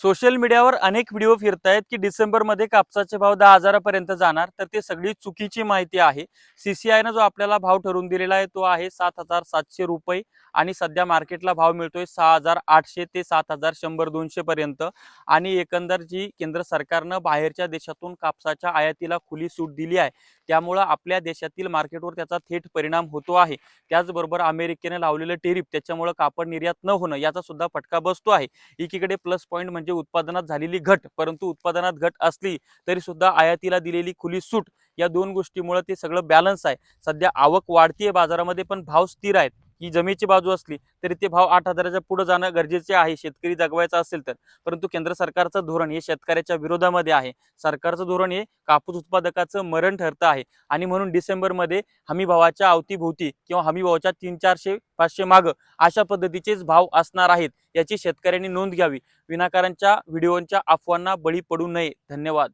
Social मीडियावर अनेक video फिरतायत की डिसेंबरमध्ये कापसाचे भाव दहा हजारापर्यंत जाणार तर ते सगळी चुकीची माहिती आहे. सीसीआयनं जो आपल्याला भाव ठरवून दिलेला आहे तो आहे सात हजार सातशे रुपये आणि सध्या मार्केटला भाव मिळतोय सहा हजार आठशे ते सात हजार शंभर दोनशे पर्यंत. आणि एकंदर जी केंद्र सरकारनं बाहेरच्या देशातून कापसाच्या आयातीला खुली सूट दिली आहे त्यामुळं आपल्या देशातील मार्केटवर त्याचा थेट परिणाम होतो आहे. त्याचबरोबर अमेरिकेने लावलेलं टेरिफ त्याच्यामुळं कापड निर्यात न होणं याचा सुद्धा फटका बसतो आहे. एकीकडे प्लस पॉईंट म्हणजे उत्पादनात झालेली घट परंतु उत्पादनात घट असली तरी सुद्धा आयातीला दिलेली खुली सूट या दोन गोष्टीमुळे ते सगळं बॅलन्स आहे. सध्या आवक वाढतीये बाजारामध्ये पण भाव स्थिर आहेत. ही जमेची बाजू असली तरी ते भाव आठ हजाराच्या पुढे जाणं गरजेचे आहे शेतकरी जगवायचा असेल तर. परंतु केंद्र सरकारचं धोरण हे शेतकऱ्याच्या विरोधामध्ये आहे. सरकारचं धोरण हे कापूस उत्पादकाचं मरण ठरतं आहे. आणि म्हणून डिसेंबरमध्ये हमी भावाच्या अवतीभोवती किंवा हमी भावाच्या तीन चारशे पाचशे मागं अशा पद्धतीचेच भाव असणार आहेत याची शेतकऱ्यांनी नोंद घ्यावी. विनाकारांच्या व्हिडिओंच्या अफवांना बळी पडू नये. धन्यवाद.